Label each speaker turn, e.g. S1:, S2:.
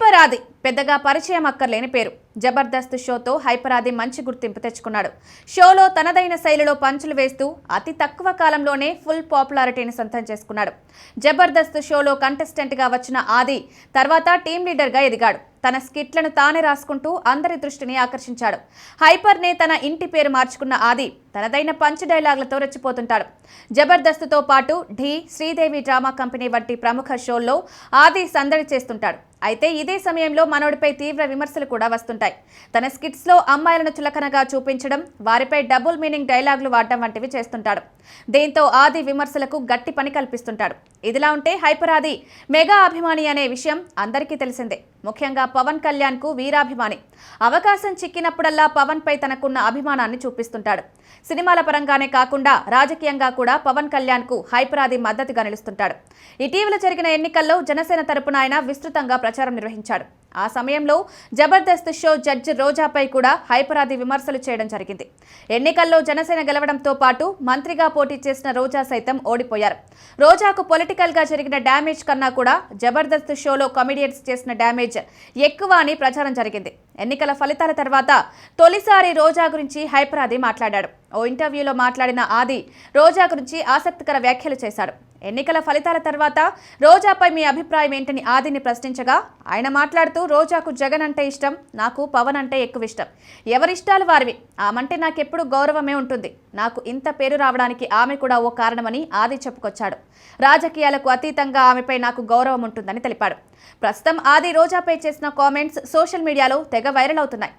S1: preparada పెద్దగా పరిచయం అక్కర్లేని పేరు. జబర్దస్త్ షోతో హైపర్ ఆది మంచి గుర్తింపు తెచ్చుకున్నాడు. షోలో తనదైన శైలిలో పంచులు వేస్తూ అతి తక్కువ కాలంలోనే ఫుల్ పాపులారిటీని సొంతం చేసుకున్నాడు. జబర్దస్త్ షోలో కంటెస్టెంట్గా వచ్చిన ఆది తర్వాత టీం లీడర్గా ఎదిగాడు. తన స్కిట్లను తానే రాసుకుంటూ అందరి దృష్టిని ఆకర్షించాడు. హైపర్నే తన ఇంటి పేరు మార్చుకున్న ఆది తనదైన పంచ్ డైలాగులతో రెచ్చిపోతుంటాడు. జబర్దస్త్తో పాటు ఢీ శ్రీదేవి డ్రామా కంపెనీ వంటి ప్రముఖ షోల్లో ఆది సందడి చేస్తుంటాడు. అయితే ఇదే సమయంలో మనోడిపై తీవ్ర విమర్శలు కూడా వస్తుంటాయి. తన స్కిట్స్లో అమ్మాయిలను చులకనగా చూపించడం వారిపై డబుల్ మీనింగ్ డైలాగులు వాడడం వంటివి చేస్తుంటాడు. దీంతో ఆది విమర్శలకు గట్టి పని కల్పిస్తుంటాడు. ఇదిలా ఉంటే హైపర్ ఆది మెగా అభిమాని అనే విషయం అందరికీ తెలిసిందే. ముఖ్యంగా పవన్ కళ్యాణ్కు వీరాభిమాని. అవకాశం చిక్కినప్పుడల్లా పవన్ పై తనకున్న అభిమానాన్ని చూపిస్తుంటాడు. సినిమాల పరంగానే కాకుండా రాజకీయంగా కూడా పవన్ కళ్యాణ్కు హైపరాది మద్దతుగా నిలుస్తుంటాడు. ఇటీవల జరిగిన ఎన్నికల్లో జనసేన తరపున ఆయన విస్తృతంగా ప్రచారం నిర్వహించాడు. ఆ సమయంలో జబర్దస్త్ షో జడ్జి రోజాపై కూడా హైపరాది విమర్శలు చేయడం జరిగింది. ఎన్నికల్లో జనసేన గెలవడంతో పాటు మంత్రిగా పోటీ చేసిన రోజా సైతం ఓడిపోయారు. రోజాకు పొలిటికల్గా జరిగిన డ్యామేజ్ కన్నా కూడా జబర్దస్త్ షోలో కమెడియన్స్ చేసిన డ్యామేజ్ ఎక్కువ అని ప్రచారం జరిగింది. ఎన్నికల ఫలితాల తర్వాత తొలిసారి రోజా గురించి హైపరాది మాట్లాడాడు. ఓ ఇంటర్వ్యూలో మాట్లాడిన ఆది రోజా గురించి ఆసక్తికర వ్యాఖ్యలు చేశాడు. ఎన్నికల ఫలితాల తర్వాత రోజాపై మీ అభిప్రాయం ఏంటని ఆదిని ప్రశ్నించగా ఆయన మాట్లాడుతూ రోజాకు జగన్ అంటే ఇష్టం నాకు పవన్ అంటే ఎక్కువ ఇష్టం. ఎవరిష్టాలు వారివి? ఆమంటే నాకెప్పుడు గౌరవమే ఉంటుంది. నాకు ఇంత పేరు రావడానికి ఆమె కూడా ఓ కారణమని ఆది చెప్పుకొచ్చాడు. రాజకీయాలకు అతీతంగా ఆమెపై నాకు గౌరవం ఉంటుందని తెలిపాడు. ప్రస్తుతం ఆది రోజాపై చేసిన కామెంట్స్ సోషల్ మీడియాలో తెగ వైరల్ అవుతున్నాయి.